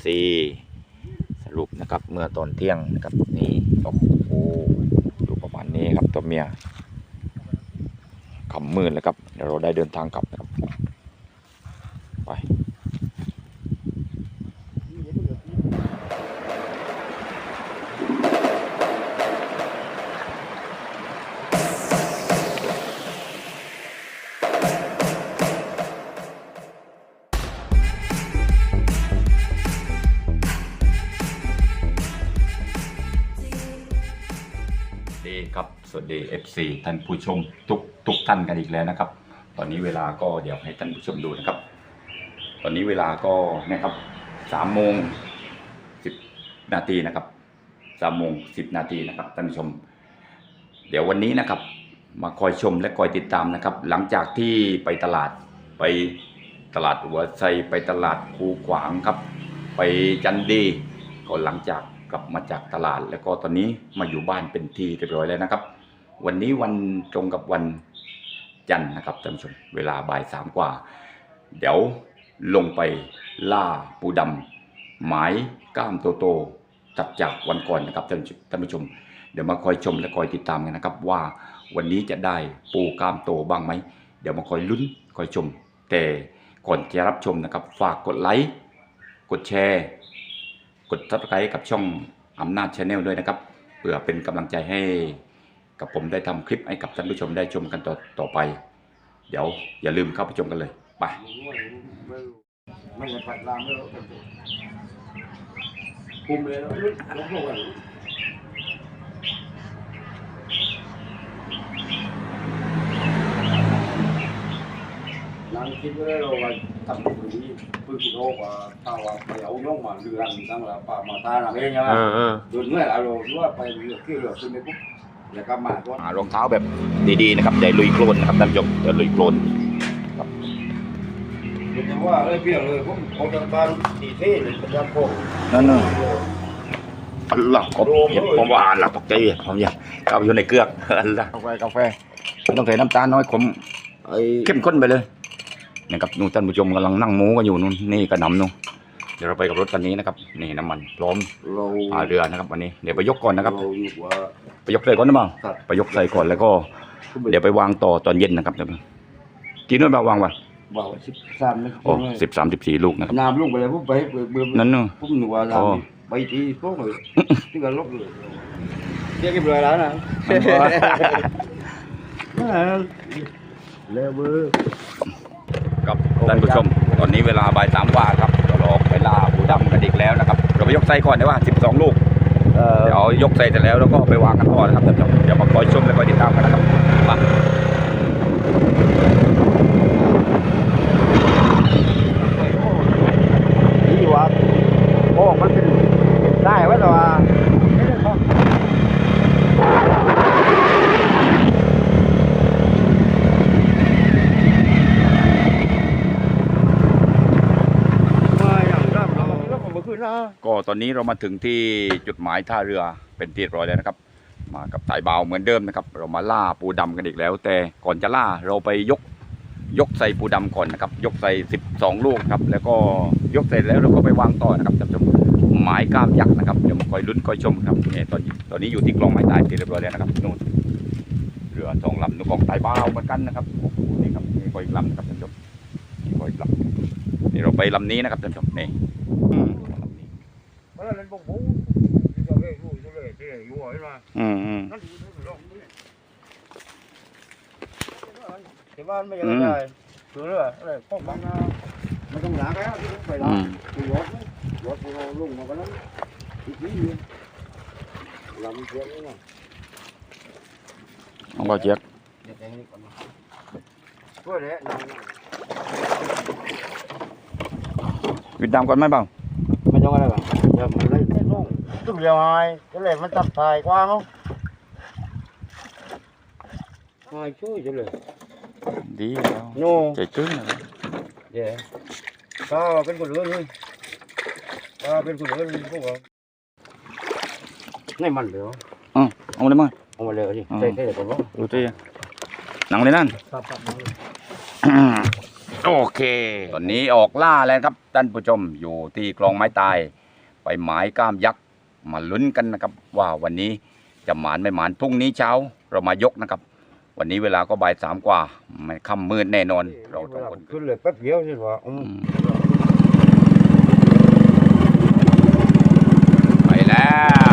FC สรุปนะครับเมื่อตอนเที่ยงนะครับนี่โอ้โหดูประมาณนี้ครับตัวเมียขำมืดแล้วครับเดี๋ยวเราได้เดินทางกลับนะครับไป ครับสวัสดี FC ท่านผู้ชมทุกทุกท่านกันอีกแล้วนะครับ ตอนนี้เวลาก็เดี๋ยวให้ท่านผู้ชมดูนะครับ ตอนนี้เวลาก็นะครับสามโมงสิบนาทีนะครับสามโมงสิบนาทีนะครับท่านผู้ชม เดี๋ยววันนี้นะครับมาคอยชมและคอยติดตามนะครับ หลังจากที่ไปตลาดไปตลาดหัวไซไปตลาดคูขวางครับ ไปจันดีก็หลังจากกลับมาจากตลาด แล้วก็ตอนนี้มาอยู่บ้านเป็นทีเรียบร้อยแล้วนะครับ วันนี้วันตรงกับวันจันทร์นะครับท่านผู้ชมเวลาบ่ายสามกว่า เดี๋ยวลงไปล่าปูดำหมายก้ามโตๆจับจากวันก่อนนะครับท่านท่านผู้ชม เดี๋ยวมาคอยชมและคอยติดตามกันนะครับ ว่าวันนี้จะได้ปูก้ามโตบ้างไหมเดี๋ยวมาคอยลุ้นคอยชม แต่ก่อนจะรับชมนะครับ ฝากกดไลค์กดแชร์ กดซับสไครต์กับช่องอำนาจชาแนลด้วยนะครับเพื่อเป็นกำลังใจให้ กับผมได้ทำคลิปให้กับท่านผู้ชมได้ชมกันต่อต่อไป เดี๋ยวอย่าลืมเข้าไปชมกันเลยไปไม่ใช่ปัดรามแล้วคุมเลยแล้วลุกลุกลงกันนั่งคิดไว้แล้วว่าทำปุ๋ยปุ๋ยกิโลกว่าถ้าว่าไปเอาย่องมาเรือนตั้งแล้วป่ามาตาหนังเองใช่ไหมเออเออโดนเมื่อเราหรือว่าไปเรือที่เรือขึ้นไปปุ๊บ แล้วก็มาก็หารองเท้าแบบดีๆนะครับอย่าลุยโคลนนะครับท่านผู้ชมอย่าลุยโคลนเห็นว่าเลยเพียงเลยผมเอาจากบ้านตีเท่เลยประจำโคกนั่นน่ะอัลล่ะผมเห็นผมว่าอ่านหลักตกใจผมอยากเอาอยู่ในเกลือกอัลล่ะกาแฟกาแฟไม่ต้องใส่น้ำตาลน้อยผมไอ้เข้มข้นไปเลยนะครับนู่นท่านผู้ชมกำลังนั่งหมูกันอยู่นู่นนี่กระหนำนู่นเดี๋ยวเราไปกับรถคันนี้นะครับนี่น้ำมันพร้อมเราพาเรือนะครับวันนี้เดี๋ยวไปยกก่อนนะครับ เราอยู่ว่า ไปยกใส่ก่อนนะบ้างครับ ไปยกใส่ก่อนแล้วก็ เดี๋ยวไปวางต่อตอนเย็นนะครับเดี๋ยวกี่น้อยบ้างวางวะบอกว่าสิบสามนะโอ้สิบสามสิบสี่ลูกนะครับ น้ำลงไปเลยผมไปเบื่อเบื่อนั่นเนอะ ผมหนูว่าโอ้น้ำไปทีพวกเลยที่กันลบเลยเรียกเก็บเลยแล้วนะแล้วเบอร์ ครับท่านผู้ชม ตอนนี้เวลาบ่ายสามกว่าครับ เราออกไปล่าปูดำกันอีกแล้วนะครับเราไปยกไส้ก่อนได้ว่าสิบสองลูกเอ่อเดี๋ยวยกใส่เสร็จแล้วแล้วก็ไปวางกันต่อนะครับท่านผู้ชมเดี๋ยวมาคอยชมและคอยติดตามกันนะครับมา นี่ว่าโอ้มันเป็นได้ไว้แต่ว่ามาอย่างนั้นเราแล้วผมมาขึ้นนะ ก็ต อนนี้เรามาถึงที่จุดหมายท่าเรือเป็นที่ร้อยแล้วนะครับ มากับสายเบาเหมือนเดิมนะครับ เรามาล่าปูดำกันอีกแล้ว แต่ก่อนจะล่าเราไปยกยกใส่ปูดำก่อนนะครับ ยกใส่สิบสองลูกครับ แล้วก็ยกเสร็จแล้วเราก็ไปวางต่อนะครับท่านผู้ชมหมายกล้ามยักษ์นะครับเดี๋ยวมาคอยลุ้นคอยชมครับเนี่ยตอนนี้ตอนนี้อยู่ที่กลองไม้ตายที่เรียบร้อยแล้วนะครับนู่นเรือสองลำนู่นของสายเบาเหมือนกันนะครับนี่ครับนี่ก็อีกลำนะครับท่านผู้ชมนี่ก็อีกลำนี่เราไปลำนี้นะครับท่านผู้ชมนี่ มันเล่นบุกบุกที่จะเล่นอยู่ที่เล่นที่อยู่หัวมาอืมอืมนั่นอยู่ที่ลงนี่ที่บ้านไม่ยังได้คือเรื่องอะไรพว เดี๋ยวมันเลยไม่ลงตึ้งเดียวหายจะเลยมันตับตายกว้างหายช่วยจะเลย ดีแล้วโน่จะช่วยนะ Dạ. Có bên con lửa luôn. Có bên con lửa luôn cũng không. Này mặn lửa. เอาเลยมั้ง Không phải lửa gì. Ừ. Đây đây là con lỗ. ดูสิหนังเลยนั่นโอเค ตอนนี้ออกล่าแล้วครับท่านผู้ชมอยู่ที่คลองไม้ตาย ไปหมายก้ามยักษ์มาลุ้นกันนะครับ ว่าวันนี้จะหมานไม่หมานพรุ่งนี้เช้าเรามายกนะครับ วันนี้เวลาก็บ่ายสามกว่าไม่ค่ำมืดแน่นอน เราต้องคขึ้นเลยแป๊บเดียวนี่หว่ไปแล้ว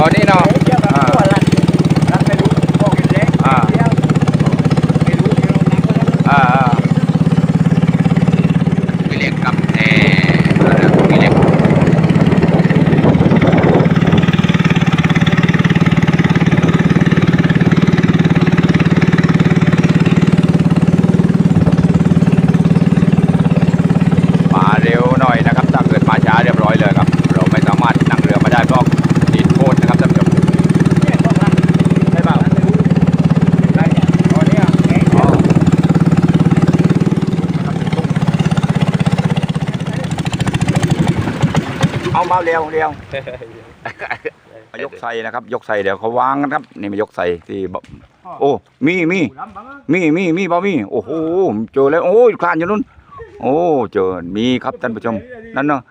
Oh, Nino. มาเร็วเร็วยกใส่นะครับ ยกใส่เดี๋ยวเขาวางกันครับ นี่มายกใส่ที่โอ้มีมีมีมีมีเบ่มีโอ้โหเจอแล้วโอ้ยคลานอยู่นู้นโอ้เจอมีครับท่านผู้ชมนั่นเนาะ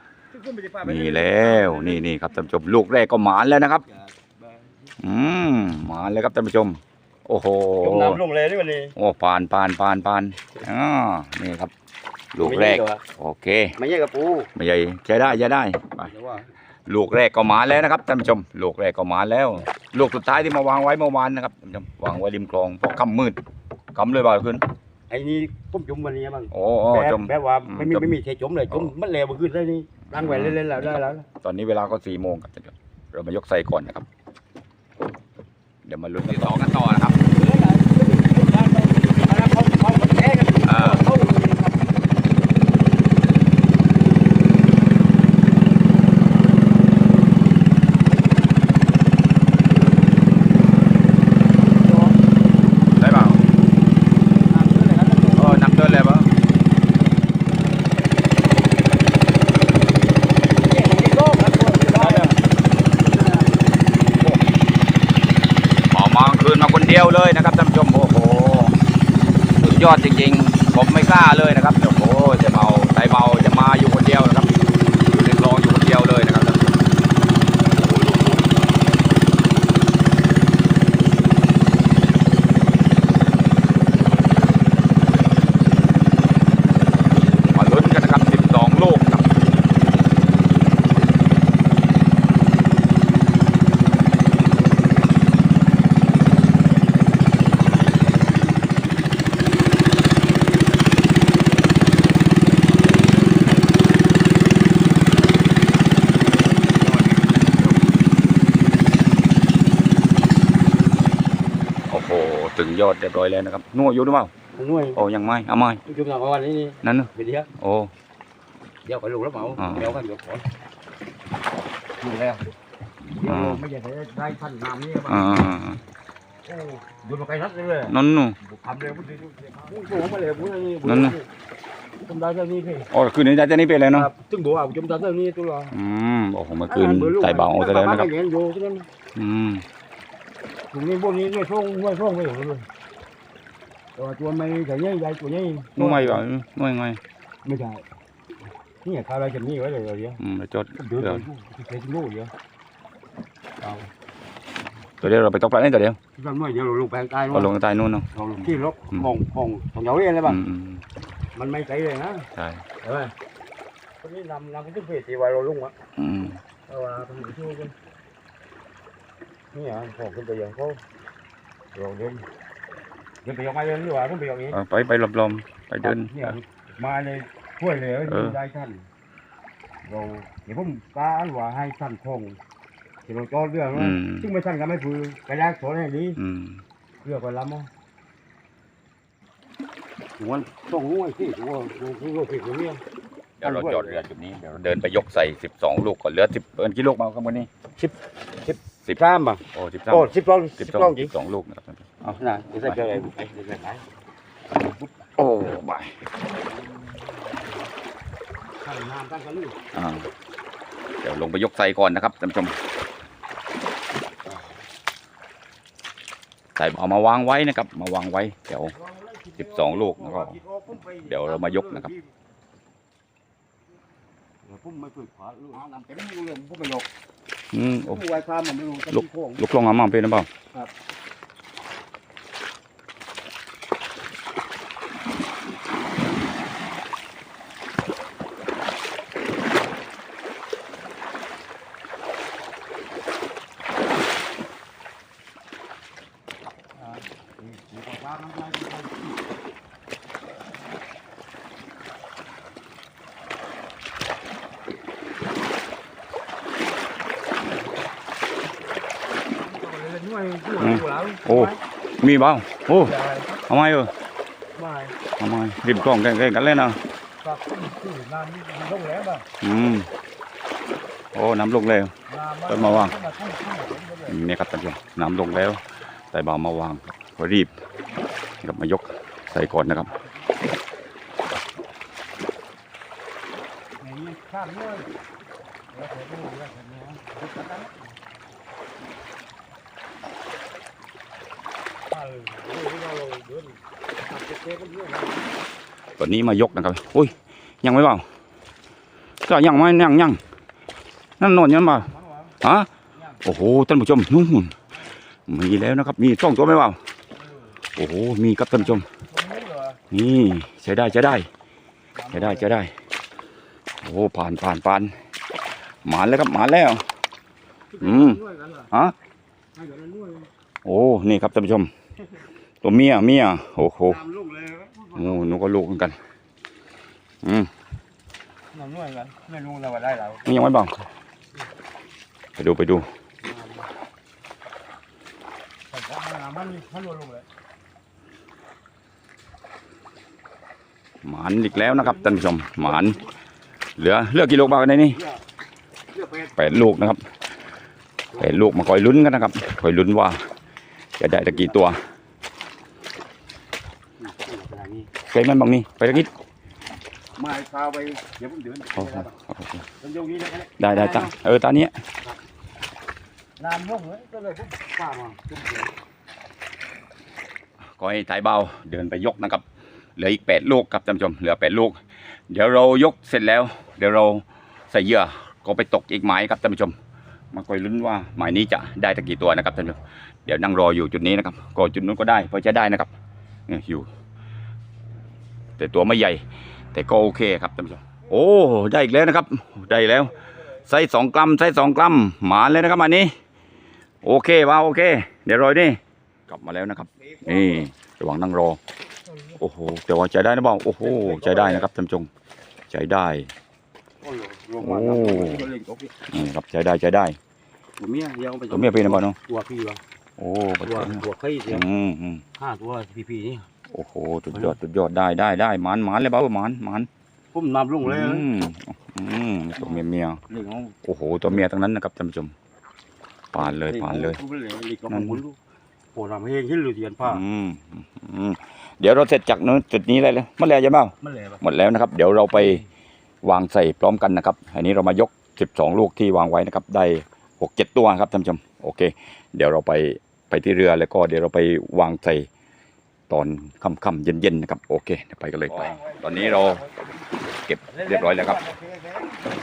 มีแล้วนี่นี่ครับท่านผู้ชมลูกแรกก็หมานแล้วนะครับ อืมหมานแล้วครับท่านผู้ชม โอ้โหน้ำลงเลยนี่วันนี้โอ้ปานปานปานปานอ่านี่ครับ ลูกแรก โอเค ไม่ใช่กับปูไม่ใหญ่ใช้ได้ใช้ได้ไปแต่ว่าลูกแรกก็มาแล้วนะครับท่านผู้ชม ลูกแรกก็มาแล้ว ลูกสุดท้ายที่มาวางไว้เมื่อวานนะครับท่านผู้ชมวางไว้ริมคลองเพราะค่ำมืดค่ำเลยบ่าขึ้นไอ้นี่ผมจมวันนี้บ้างโอ้โอ้แบบจมแบบว่าไม่มีจมไม่มีเทจมเลยจมมันเลวขึ้นได้นี่ตั้งไว้เล่นๆแล้วได้แล้ว ตอนนี้เวลาก็สี่โมงครับท่านผู้ชมเรามายกใส่ก่อนนะครับ เดี๋ยวมาลุ้นที่สองกันต่อนะครับ อ่า ได้เปล่าเออนักเดินเลยเปล่าออกมากลางคืนมาคนเดี ยวเลยนะครับท่านผู้ชมโอ้โหสุดยอดจริงๆ ผมไม่กล้าเลยนะครับโอ้โหจะเมาไตเมาจะมาอยู่คนเดียวนะครับอยู่ในคลองอยู่คนเดียวเลยนะครับท่านผู้ชมมาลุ้นกันนะครับ 12 ลูกครับ โอ้โห ถึงย อดเรียบร้อยแล้วนะครับนัวอยู่หรือเปล่าหน่วยโอ้ยังไม่เอาไม่จมน้ำวันนี้นี่นั่นน่ะไปเดียวโอ้เดี๋ยวไปลงแล้วเมาอ่าเดี๋ยวกันเดี๋ยวก่อนดูแล้วเดี๋ยวไม่ใช่ได้พันน้ำนี่อ่าโอ้ดูมาไกลนัดเลยนั่นนู่นทำเร็วพูดดีพูดมาเร็วพูดนี่นั่นน่ะจมได้เท่านี้พี่โอ้คืนนี้จะนี่เป็นเลยเนาะครับถึงบอกว่าจมได้เท่านี้ตัวละอืมโอ้โหเมื่อคืนใส่เบาซะแล้วนะครับเห็นอยู่ที่นั่นอืมถึงนี้พวกนี้ด้วยช่วงด้วยช่วงไม่อยู่เลย แต่ว่าตัวไม่ใช่ใหญ่ใหญ่ตัวใหญ่นุ่มไม่บ่นุ่มไงไม่ใช่นี่ใครอะไรจะมีไว้เลยเดี๋ยวอืมแล้วจดเดือดเดี๋ยวใช้ชิ้นลูกเดียวเอาตัวเดียวเราไปตกปลาเล่นตัวเดียวทำหน่อยเดี๋ยวเราลงแปลงใต้ก็ลงใต้นู่นเนาะเราลงที่รถอืมของของของเหยาเองเลยบ้างอืมอืมมันไม่ใช่เลยนะใช่เห็นไหมคนนี้นำนำขึ้นเพจที่ไว้เราลุงอะอืมเอาว่าทำช่วยกันนี่อะของขึ้นไปอย่างเขาเราเดินเดินไปยังไงเดินดีกว่าขึ้นไปอย่างนี้เอาไปไปลมๆไปเดิน เนี่ยมาเลยช่วยเลยเออได้ท่านเราเดี๋ยวผมกาอันว่าให้ท่านคงที่เราจอดเรื่องอืนะมซึ่งไม่ท่านก็ไม่ฟือกระยากสอนให้ดีอืมเพื่อไปล้ำมั้งวันต้องรู้ไอ้ที่ว่ารู้ว่าผิดหรือเนี่ยเดี๋ยวเราจอดเรือจุดนี้เดี๋ยวเราเดินไปยกใส่สิบสองลูกก่อนเหลือสิบเอินกี่ลูกมาครับวันนี้สิบสามป่ะโอ้สิบสามโอ้สิบสองสิสิบบสสอองงจริงสองลูกนะครับ เอาน่ะเดี๋ยวจะเจออะไรไปเดี๋ยวจะไปโอ้บายตั้งน้ำตั้งกันลูกอ่าเดี๋ยวลงไปยกใส่ก่อนนะครับท่านผู้ชมใส่เอามาวางไว้นะครับ มาวางไว้เดี๋ยวสิบสองลูกแล้วก็เดี๋ยวเรามายกนะครับเดี๋ยวผมไม่ฝึกขวาลูกน้ำเต็มอยู่เลยผมไม่ยกอืมผโอ้มไว้ความมันไม่รู้จะมีโค้งลูกลงมามาเป็นหรือเปล่ามีความน้ำลาย โอ้ มีเปล่าโอ้ได้เอาไม้เออไม่เอาไม้ริมกล้องแกล้งๆกันเล่นนะฝากขึ้นขึ้นน้ำนี่ลงแล้วป่ะอืมโอ้ น้ำลงแล้วน้ำต้นมะว่างขึ้นขึ้นขึ้นเลยนี่ครับท่านผู้ชมน้ำลงแล้วใส่เบามาวางก็รีบ กับมายกใส่ก่อนนะครับตอนนี้มายกนะครับอุ้ยยังไม่เปล่าก็ยังไม่ยังยังนั่นนอนยังเปล่าฮะโอ้โหท่านผู้ชมนู่นมีแล้วนะครับ มีสองตัวไหมเปล่า โอ้โหมีครับท่านผู้ชม นี่ใช้ได้ใช้ได้ใช้ได้ใช้ได้ โอ้ผ่านผ่านผ่านหมานแล้วครับหมานแล้ว อืมฮะโอ้นี่ครับท่านผู้ชม ตัวเมียเมียโอ้โหน้ำลูกเลยโอ้หนูก็ลูกเหมือนกัน อืมน้ำนวดกันไม่รู้นะว่าได้แล้วนี่ยังไม่บ้างไปดูไปดูแต่ถ้ามันมันรวมลงเลย หมานอีกแล้วนะครับท่านผู้ชมหมาน เหลือเหลือกี่ลูกบ้างในนี้เลือกเป็ดแปดลูกนะครับแปดลูกมาคอยลุ้นกันนะครับคอยลุ้นว่า จะได้ตะกี่ตัวเคยมันบางนี่ไปตะกี้มาพาไปเดี๋ยวผมเดินโอ้โหมันยงนี้นะได้ได้ตาเออตาเนี้ยน้ำลงเลยก็เลยผมป้ามาจุ่มเลยก็ให้ถ่ายเบาเดินไปยกนะครับ เหลืออีกแปดลูกครับท่านผู้ชมเหลือแปดลูก เดี๋ยวเรายกเสร็จแล้ว เดี๋ยวเราใส่เหยื่อก็ไปตกอีกหมายครับท่านผู้ชม มาคอยลุ้นว่าหมายนี้จะได้ตะกี่ตัวนะครับท่านผู้ชมเดี๋ยวนั่งรออยู่จุดนี้นะครับก็จุดนู้นก็ได้พอจะได้นะครับเนี่ยอยู่ แต่ตัวไม่ใหญ่ แต่ก็โอเคครับท่านผู้ชมโอ้ได้อีกแล้วนะครับ ได้แล้วไซส์สองกรัมไซส์สองกรัมหมาเลยนะครับอันนี้ โอเคว้าโอเค เดี๋ยวรอยนี่กลับมาแล้วนะครับนี่ระหว่างนั่งรอ โอ้โหแต่ว่าใจได้นะบ้างโอ้โหใจได้นะครับท่านผู้ชมใจได้โอ้โหลงมาตัวเล็กตัวพี่นี่ครับใจได้ใจได้ตัวเมียยังไปตัวเมียเป็นนะบ้างเนาะตัวพี่วะโอ้ปัจตัวจัยตัวไข่เดียวอืมอืมห้าตัวพี่พี่นี่โอ้โหสุดยอดสุดยอดได้ได้ได้หมานหมานเลยบ้าหมานหมานผมน้ำลงเลยอืมอืมตัวเมียเมียเล็กเอาโอ้โหตัวเมียทั้งนั้นนะครับท่านผู้ชมผ่านเลยผ่านเลยเล็กก็ผมรู้โอ้ทำเองที่เหลือเดียนผ้าอืมอืม เดี๋ยวเราเสร็จจากนู้นจุดนี้เลยเลยหมดแล้วยังเปล่ามันเลยปะหมดแล้วนะครับ เดี๋ยวเราไปวางใส่พร้อมกันนะครับ อันนี้เรามายก 12 ลูกที่วางไว้นะครับ ได้ 6 7 ตัวครับท่านผู้ชมโอเค เดี๋ยวเราไปไปที่เรือแล้วก็เดี๋ยวเราไปวางใส่ตอนค่ำๆเย็นๆนะครับโอเคเดี๋ยวไปกันเลยไป ตอนนี้เราเก็บเรียบร้อยแล้วครับ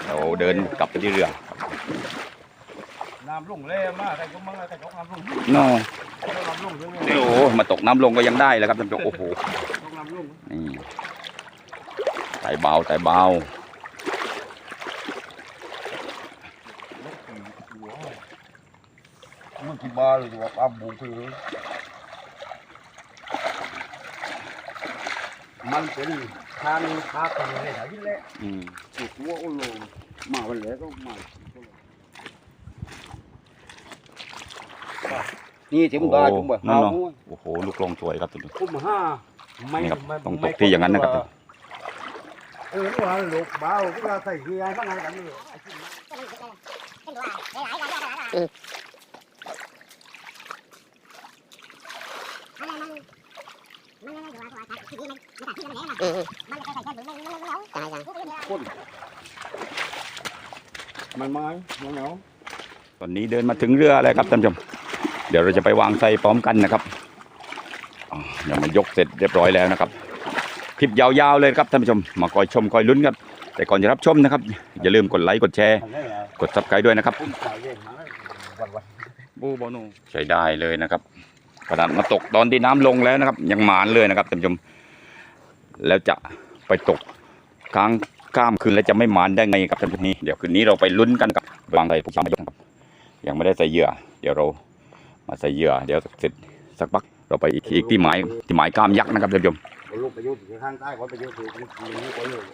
เราเดินกลับไปที่เรือ น้ำลงเลยมาใครก็มั่งใครก็น้ำลงโน่น้ำลงใช่ไหมโอ้โหมาตกน้ำลงก็ยังได้แล้วครับท่านผู้ชมโอ้โหน้ำลงนี่ไต่เบาไต่เบามันกี่บาเลยว่าปลาบูคือมันเป็นทางค้าคนเลยนะที่แรกอืมถูกหัวโอ้โหมาวันแล้วก็มา นี่ถึงบาจุ่มแบบนั่นเอาเนาะโอ้โหลูกลงสวยครับท่านผู้ชมคุ้มห้าไม่นี่ครับไม่ต้องตไม่กที่อย่างนั้นนะครับเออว่าลูกเบาที่เราใส่เกียร์ข้างในกันนี่คนมันไม้เหนียวตอนนี้เดินมาถึงเรือแล้วครับท่านผู้ชม เดี๋ยวเราจะไปวางใส่พร้อมกันนะครับอ่าเดี๋ยวมายกเสร็จเรียบร้อยแล้วนะครับ คลิปยาวๆเลยครับท่านผู้ชม มาคอยชมคอยลุ้นครับแต่ก่อนจะรับชมนะครับ อย่าลืมกดไลค์กดแชร์ๆอะไรอะกดซับสไครต์ด้วยนะครับผมจ่ายเองมาวันวันบูบอนูใช้ได้เลยนะครับขนาดมาตกตอนที่น้ำลงแล้วนะครับ ยังหมานเลยนะครับท่านผู้ชม แล้วจะไปตกค้างข้ามคืนแล้วจะไม่หมานได้ไงครับท่านผู้ชมนี่เดี๋ยวคืนนี้เราไปลุ้นกันกับวางใส่ผู้ชายนะครับยังไม่ได้ใส่เหยื่อ เดี๋ยวเรา มาใส่เหยื่อเดี๋ยวเสร็จสักพักเราไปอีกอีกที่หมายที่หมายกล้ามยักษ์นะครับท่านผู้ชมลูกไปอยุ่ที่ข้างใต้เขาไปอยุ่ที่ที่นี่ไปเลย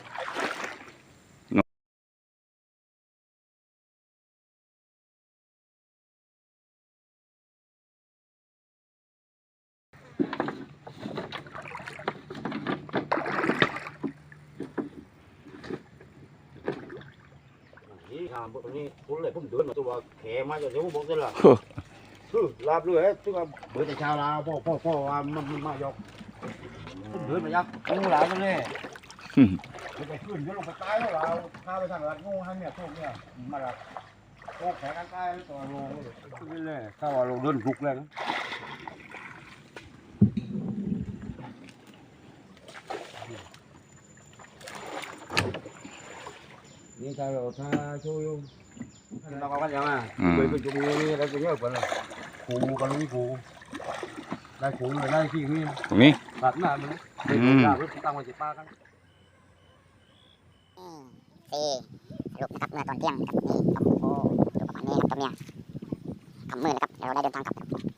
นี่ทำพวกนี้คุณเลยผมเดินมาตัวแขมาจนเดี๋ยวผมบอกเสร็จละ คือลาบเลยที่ว่าเบิดแต่เช้าลาพ่อพ่อพ่อว่ามันมันมายกผมเดินมายักงูหลาตรงนี้มันไปขึ้นก็ลงไปใต้แล้วเราพาไปทางลัดงูให้เนี่ยพวกเนี่ยมาละโอ้แขนกันใต้ตัวลงเลยขึ้นเลยถ้าว่าเราเดินลุกเลยนะนี่ถ้าเราถ้าช่วยเราก็ว่าอย่างอะอืมเคยเป็นจุดนี้นี่แล้วก็เยอะกว่าเลย ครูก็รู้ครูได้ขูเลยได้ขี้นี่ตรงนี้ ตัดหน้ามันอืไม่มได้รถตั้งไว้ที่ป้ากันสี่สรุปนะครับเมื่อตอนเที่ยงนะครับนี่โอ้โหดูประมาณนี้ครับตัวเมียทำมือนะครับเดี๋ยวเราได้เดินทางกลับนะครับ